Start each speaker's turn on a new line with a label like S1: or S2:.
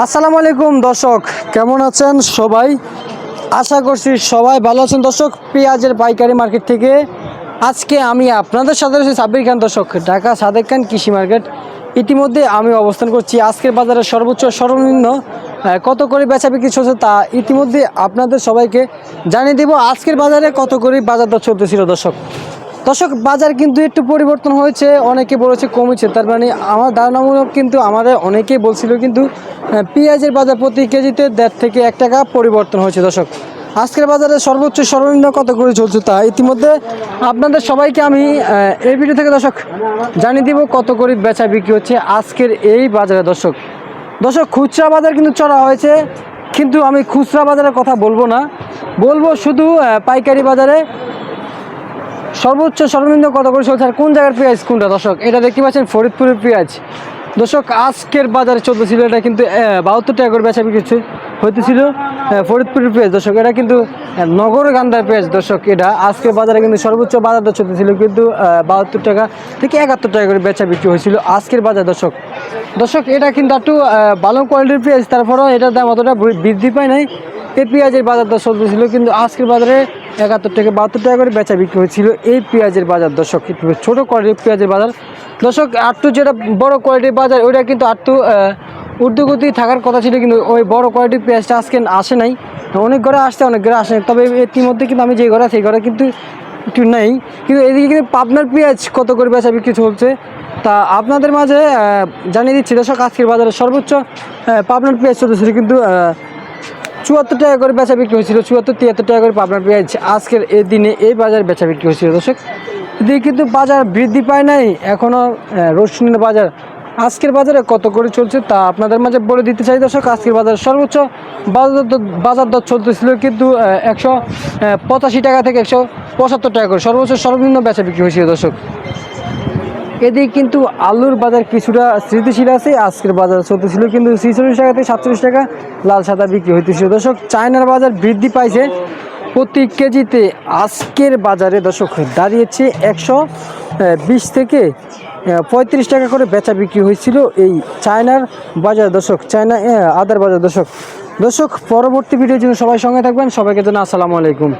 S1: আসসালামু আলাইকুম দর্শক, কেমন আছেন সবাই? আশা করছি সবাই ভালো আছেন। দর্শক, পেঁয়াজের পাইকারি মার্কেট থেকে আজকে আমি আপনাদের সাথে রয়েছি সাব্বির খান। দর্শক, ঢাকা সাদেক খান কৃষি মার্কেট। ইতিমধ্যে আমি অবস্থান করছি আজকের বাজারে সর্বোচ্চ সর্বনিম্ন কত করে বেচা বিক্রি চলছে তা ইতিমধ্যে আপনাদের সবাইকে জানিয়ে দেব। আজকের বাজারে কত করে বাজার দর চলতেছিল দর্শক? দর্শক, বাজার কিন্তু একটু পরিবর্তন হয়েছে, অনেকে বলেছে কমেছে। তার মানে আমার ধারণামূলক কিন্তু আমাদের অনেকেই বলছিল কিন্তু পেঁয়াজের বাজার প্রতি কেজিতে দেড় থেকে এক টাকা পরিবর্তন হয়েছে। দর্শক, আজকের বাজারে সর্বোচ্চ সর্বনিম্ন কত করে চলছে তা ইতিমধ্যে আপনাদের সবাইকে আমি এই ভিডিও থেকে দর্শক জানিয়ে দিব কত করে বেচা বিক্রি হচ্ছে আজকের এই বাজারে। দর্শক দর্শক, খুচরা বাজার কিন্তু চড়া হয়েছে, কিন্তু আমি খুচরা বাজারের কথা বলব না। বলব শুধু পাইকারি বাজারে সর্বোচ্চ সর্বনিম্ন কত করে চলছে আর কোন জায়গার পেঁয়াজ কোনটা? দর্শক, এটা দেখতে পাচ্ছেন ফরিদপুরের পেঁয়াজ। দর্শক, আজকের বাজারে চলতেছিল এটা কিন্তু বাহাত্তর টাকা করে বেচা বিক্রি হইতেছিল ফরিদপুরের পেঁয়াজ। দর্শক, এটা কিন্তু নগর গান্ধার পেঁয়াজ। দর্শক, এটা আজকের বাজারে কিন্তু সর্বোচ্চ বাজার দর চলতেছিল কিন্তু বাহাত্তর টাকা থেকে একাত্তর টাকা করে বেচা বিক্রি হয়েছিল আজকের বাজার, দর্শক। দর্শক, এটা কিন্তু একটু ভালো কোয়ালিটির পেঁয়াজ, তারপরেও এটার দাম অতটা বৃদ্ধি পায় নাই। এই পেঁয়াজের বাজার দর চলতেছিল, কিন্তু আজকের বাজারে একাত্তর থেকে বাহাত্তর টাকা করে বেচা বিক্রি হয়েছিল। এই পেঁয়াজের বাজার দর্শক ছোটো কোয়ালিটির পেঁয়াজের বাজার। দর্শক, আটটু যেটা বড় কোয়ালিটির বাজার, ওইটা কিন্তু আটটু ঊর্ধ্বগতি থাকার কথা ছিল, কিন্তু ওই বড় কোয়ালিটির পেঁয়াজটা আজকে আসে নাই। অনেক ঘরে আসছে, অনেক ঘরে আসে। তবে ইতিমধ্যে কিন্তু আমি যে ঘরে সেই ঘরে কিন্তু একটু নেই। কিন্তু এদিকে কিন্তু পাবনার পেঁয়াজ কত করে বেচা বিক্রি চলছে, তা আপনাদের মাঝে জানিয়ে দিচ্ছি। দর্শক, আজকের বাজারে সর্বোচ্চ পাবনার পেঁয়াজ চলতেছিল কিন্তু চুয়াত্তর টাকা করে বেচা বিক্রি হয়েছিল, চুয়াত্তর, তিয়াত্তর টাকা করে পাবনার পেঁয়াজ। আজকের এই দিনে এই বাজার বেচা বিক্রি হয়েছিল। দর্শক, এদিকে কিন্তু বাজার বৃদ্ধি পায় নাই এখনও রসুনের বাজার। আজকের বাজারে কত করে চলছে তা আপনাদের মাঝে বলে দিতে চাই। দর্শক, আজকের বাজার সর্বোচ্চ বাজার বাজার দর চলতেছিল কিন্তু একশো পঁচাশি টাকা থেকে একশো পঁচাত্তর টাকা করে সর্বোচ্চ সর্বনিম্ন বেচা বিক্রি হয়েছিল। দর্শক এদিকে কিন্তু আলুর বাজার কিছুটা স্থিতিশীল আছে। আজকের বাজার চলতেছিল কিন্তু ছিচল্লিশ টাকা থেকে সাতচল্লিশ টাকা লাল সাদা বিক্রি হইতেছিল। দর্শক, চায়নার বাজার বৃদ্ধি পাইছে প্রতি কেজিতে। আজকের বাজারে দর্শক, দাঁড়িয়েছে একশো বিশ থেকে পঁয়ত্রিশ টাকা করে বেচা বিক্রি হয়েছিল এই চায়নার বাজার দর্শক, চায়না আদার বাজার দর্শক। দর্শক, পরবর্তী ভিডিওর জন্য সবাই সঙ্গে থাকবেন। সবাইকে জন্য আসসালামু আলাইকুম।